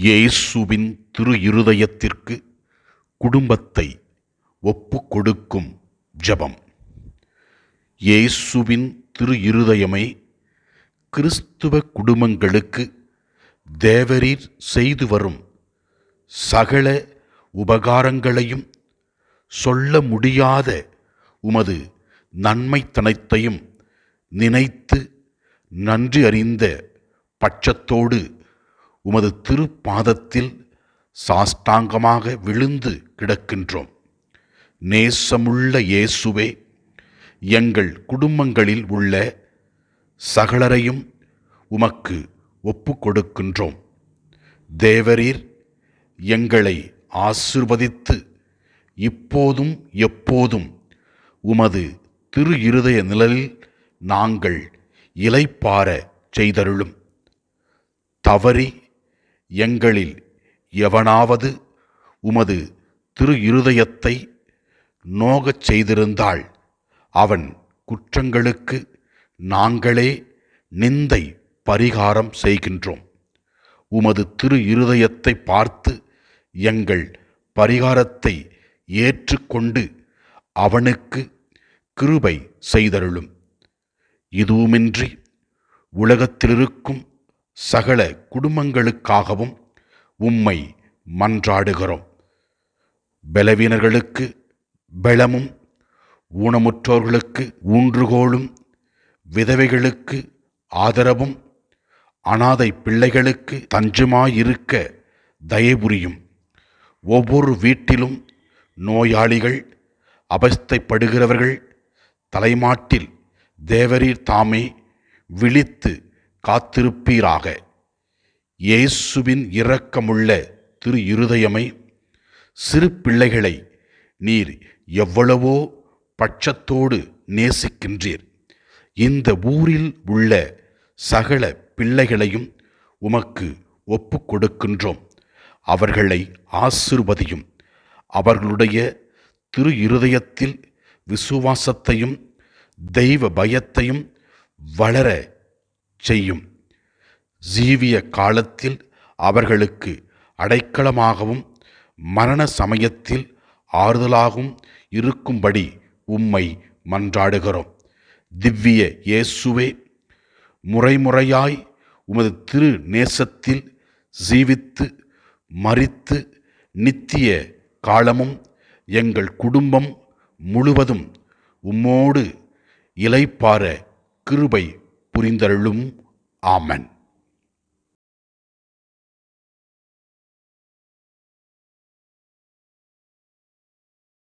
இயேசுவின் திரு இருதயத்திற்கு குடும்பத்தை ஒப்பு கொடுக்கும் ஜெபம். இயேசுவின் திரு இருதயமே கிறிஸ்துவ குடும்பங்களுக்கு தேவரீர் செய்து வரும் சகல உபகாரங்களையும் சொல்ல முடியாத உமது நன்மைத்தனத்தையும் நினைத்து நன்றி அறிந்த பட்சத்தோடு உமது திருப்பாதத்தில் சாஷ்டாங்கமாக விழுந்து கிடக்கின்றோம். நேசமுள்ள இயேசுவே எங்கள் குடும்பங்களில் உள்ள சகலரையும் உமக்கு ஒப்பு கொடுக்கின்றோம் தேவரீர் எங்களை ஆசிர்வதித்து இப்போதும் எப்போதும் உமது திரு இருதய நிழலில் நாங்கள் இலைப்பார செய்தருளும். தவறி எங்களில் எவனாவது உமது திரு இருதயத்தை நோகச் செய்திருந்தால் அவன் குற்றங்களுக்கு நாங்களே நிந்தை பரிகாரம் செய்கின்றோம். உமது திரு இருதயத்தை பார்த்து எங்கள் பரிகாரத்தை ஏற்றுக்கொண்டு அவனுக்கு கிருபை செய்தருளும். இதுவுமின்றி உலகத்திலிருக்கும் சகல குடும்பங்களுக்காகவும் உம்மை மன்றாடுகிறோம். பலவீனர்களுக்கு பலமும் ஊனமுற்றோர்களுக்கு ஊன்றுகோலும் விதவைகளுக்கு ஆதரவும் அனாதை பிள்ளைகளுக்கு தஞ்சமாயிருக்க தயபுரியும் ஒவ்வொரு வீட்டிலும் நோயாளிகள் அவஸ்தைப்படுகிறவர்கள் தலைமாட்டில் தேவரீர் தாமே விழித்து காத்திருப்பீராக. இயேசுவின் இரக்கமுள்ள திரு இருதயமை சிறு பிள்ளைகளை நீர் எவ்வளவோ பட்சத்தோடு நேசிக்கின்றீர். இந்த ஊரில் உள்ள சகல பிள்ளைகளையும் உமக்கு ஒப்பு கொடுக்கின்றோம் அவர்களை ஆசிர்வதியும். அவர்களுடைய திரு இருதயத்தில் விசுவாசத்தையும் தெய்வ பயத்தையும் வளர செய்யும். ஜீவிய காலத்தில் அவர்களுக்கு அடைக்கலமாகவும் மரண சமயத்தில் ஆறுதலாகவும் இருக்கும்படி உம்மை மன்றாடுகிறோம். திவ்ய இயேசுவே முறைமுறையாய் உமது திரு நேசத்தில் ஜீவித்து மறித்து நித்திய காலமும் எங்கள் குடும்பம் முழுவதும் உம்மோடு இலைப்பார கிருபை புரிந்தருளும். ஆமன்.